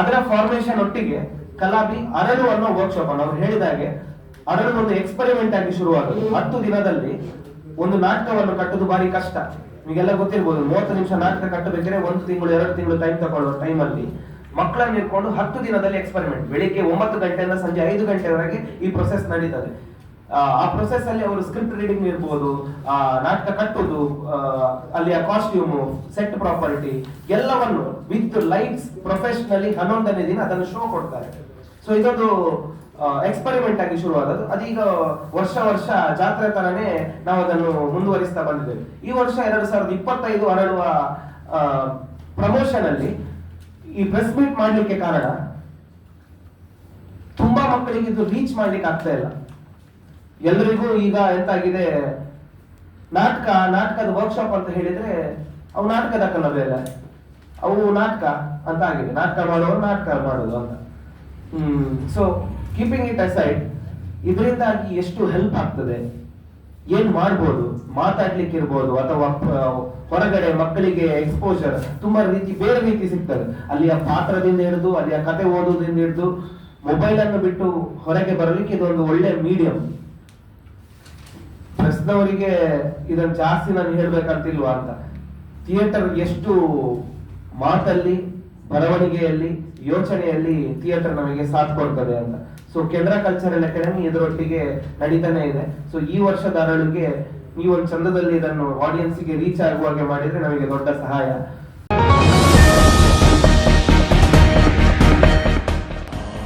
ಅದರ ಫಾರ್ಮೇಶನ್ ಒಟ್ಟಿಗೆ ಕಲಾಬಿ ಅರಳು ಅನ್ನೋ ವರ್ಕ್ಶಾಪ್ ಅನ್ನು ಅವ್ರು ಹೇಳಿದಾಗೆ ಅರಳು ಒಂದು ಎಕ್ಸ್ಪರಿಮೆಂಟ್ ಆಗಿ ಶುರುವಾಗುತ್ತೆ ಹತ್ತು ದಿನದಲ್ಲಿ ಒಂದು ನಾಟಕವನ್ನು ಕಟ್ಟೋದು ಬಾರಿ ಕಷ್ಟ. ನಿಮಗೆಲ್ಲ ಗೊತ್ತಿರ್ಬೋದು, ಮೂವತ್ತು ನಿಮಿಷ ನಾಟಕ ಕಟ್ಟಬೇಕಾದ್ರೆ ಒಂದು ತಿಂಗಳು, ಎರಡು ತಿಂಗಳು ಟೈಮ್ ತಗೊಳ್ಳುವ ಟೈಮಲ್ಲಿ ಮಕ್ಕಳನ್ನ ಇಟ್ಕೊಂಡು ಹತ್ತು ದಿನದಲ್ಲಿ ಎಕ್ಸ್ಪರಿಮೆಂಟ್ ಬೆಳಿಗ್ಗೆ ಒಂಬತ್ತು ಗಂಟೆಯಿಂದ ಸಂಜೆ ಐದು ಗಂಟೆವರೆಗೆ ಈ ಪ್ರೊಸೆಸ್ ನಡೀತದೆ. ಆ, ಪ್ರೊಸೆಸ್ ಅಲ್ಲಿ ಅವರು ಸ್ಕ್ರಿಪ್ಟ್ ರೀಡಿಂಗ್ ಇರ್ಬೋದು ಆ ನಾಟಕ ಕಟ್ಟೋದು ಅಲ್ಲಿಯ ಕಾಸ್ಟ್ಯೂಮ್ ಸೆಟ್ ಪ್ರಾಪರ್ಟಿ ಎಲ್ಲವನ್ನು ವಿತ್ ಲೈಟ್ಸ್ ಪ್ರೊಫೆಷನಲಿ ಹನ್ನೊಂದನೇ ದಿನ ಅದನ್ನು ಶೋ ಕೊಡ್ತಾರೆ. ಸೊ ಇದೊಂದು ಎಕ್ಸ್ಪೆರಿಮೆಂಟ್ ಆಗಿ ಶುರುವಾದದ್ದು. ಅದೀಗ ವರ್ಷ ವರ್ಷ ಜಾತ್ರೆ ತರನೇ ನಾವು ಅದನ್ನು ಮುಂದುವರಿಸ್ತಾ ಬಂದಿದ್ದೇವೆ. ಈ ವರ್ಷ ಎರಡು ಸಾವಿರದ ಇಪ್ಪತ್ತೈದು ಹರಡುವ ಪ್ರಮೋಷನ್ ಅಲ್ಲಿ ಈ ಪ್ರೆಸ್ ಮೀಟ್ ಮಾಡ್ಲಿಕ್ಕೆ ಕಾರಣ ತುಂಬಾ ಮಕ್ಕಳಿಗೆ ಇದು ರೀಚ್ ಮಾಡ್ಲಿಕ್ಕೆ ಆಗ್ತಾ ಇಲ್ಲ. ಎಲ್ರಿಗೂ ಈಗ ಎಂತಾಗಿದೆ? ನಾಟಕ, ನಾಟಕದ ವರ್ಕ್ಶಾಪ್ ಅಂತ ಹೇಳಿದ್ರೆ ಅವು ನಾಟಕದ ಕನ್ನಡ ಅವು ನಾಟಕ ಅಂತ ಆಗಿದೆ. ನಾಟಕ ಮಾಡೋರು ನಾಟಕ ಮಾಡೋದು ಅಂತ. Hmm so keeping it aside ಇದರಿಂದಾಗಿ ಎಷ್ಟು ಹೆಲ್ಪ್ ಆಗ್ತದೆ? ಏನ್ ಮಾಡ್ಬೋದು? ಮಾತಾಡ್ಲಿಕ್ಕೆ ಇರ್ಬೋದು ಅಥವಾ ಹೊರಗಡೆ ಮಕ್ಕಳಿಗೆ ಎಕ್ಸ್ಪೋಜರ್ ತುಂಬಾ ರೀತಿ, ಬೇರೆ ರೀತಿ ಸಿಗ್ತದೆ. ಅಲ್ಲಿಯ ಪಾತ್ರದಿಂದ ಹಿಡಿದು, ಅಲ್ಲಿಯ ಕತೆ ಓದೋದ್ರಿಂದ ಹಿಡಿದು ಮೊಬೈಲ್ ಅನ್ನು ಬಿಟ್ಟು ಹೊರಗೆ ಬರಲಿಕ್ಕೆ ಇದೊಂದು ಒಳ್ಳೆ ಮೀಡಿಯಂ ಪ್ರೆಸ್ನವರಿಗೆ ಇದನ್ನ ಜಾಸ್ತಿ ನಾನು ಹೇಳ್ಬೇಕಂತಿಲ್ವಾ ಅಂತ. ಥಿಯೇಟರ್ ಎಷ್ಟು ಮಾತಲ್ಲಿ, ಬರವಣಿಗೆಯಲ್ಲಿ, ಯೋಚನೆಯಲ್ಲಿ ಥಿಯೇಟರ್ ನಮಗೆ ಸಾಥ್ ಕೊಡ್ತದೆ ಅಂತ. ಸೊ ಕೆನರಾ ಕಲ್ಚರಲ್ ಅಕಾಡೆಮಿ ಇದರೊಟ್ಟಿಗೆ ನಡೀತಾನೆ ಇದೆ. ಸೊ ಈ ವರ್ಷದ ಅರಳಿಗೆ ನೀವು ಒಂದು ಚಂದದಲ್ಲಿ ಇದನ್ನು ಆಡಿಯನ್ಸ್ಗೆ ರೀಚ್ ಆಗುವ ಹಾಗೆ ಮಾಡಿದ್ರೆ ನಮಗೆ ದೊಡ್ಡ ಸಹಾಯ.